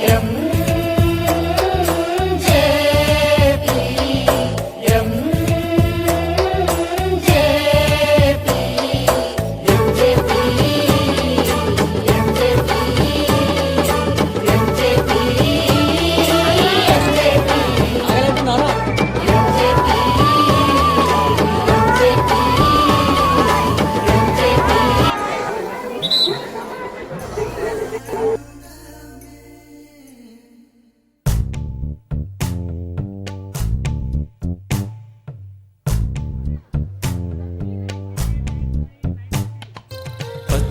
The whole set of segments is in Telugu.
Yeah.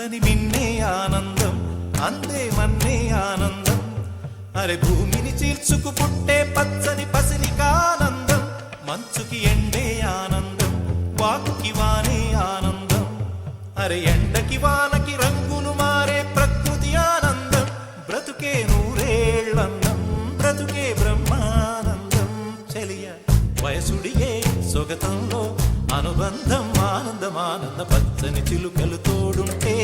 అందని మిన్నే ఆనందం అందే మన్నే ఆనందం. అరే భూమిని చీల్చుకు పుట్టే పచ్చని పసిలికానందం మంచుకి ఎండే ఆనందం వాకుకి వానే ఆనందం. అరే ఎండకి వానకి రంగును మారే ప్రకృతి ఆనందం బ్రతుకే నూరేళ్ళందం బ్రతుకే బ్రహ్మానందం. చెలియ వయసుడియే సొగతంలో అనుబంధం ఆనందం ఆనంద పచ్చని చిలుకలు తోడుంటే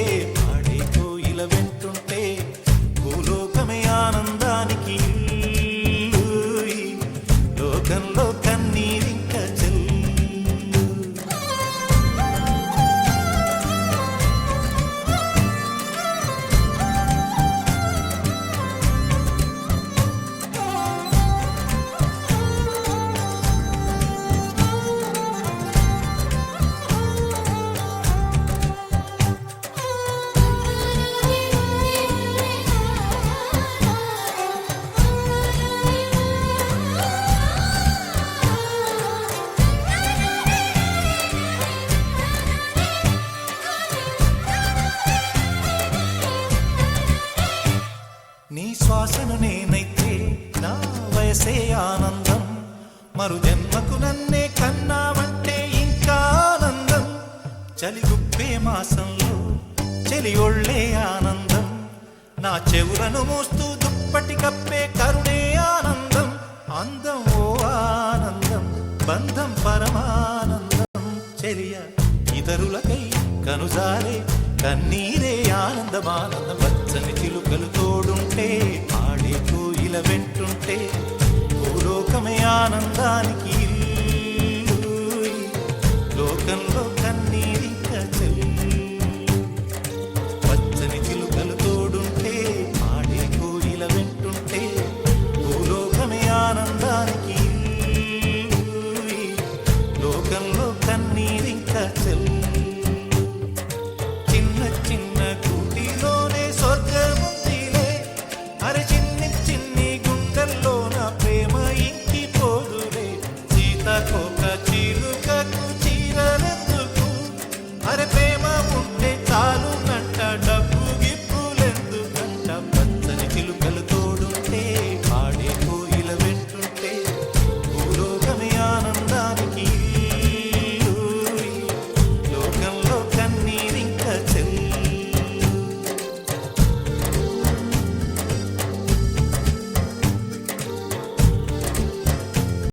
మరు జన్మకు నన్నే కన్నావంటే ఇంకా ఆనందం. చలి గుప్పే మాసంలో చలి ఒళ్ళే ఆనందం. నా చెవులను మోస్తూ దుప్పటి కప్పే కరుణే ఆనందం. అందం ఓ ఆనందం బంధం పరమానందం. చెలియ ఇతరులకై కనుజారే కన్నీరే ఆనందమానంద. పచ్చని చిలుకలు తోడుంటే ఆడే కోయిల వెంటుంటే భూలోకమే ఆనందానికి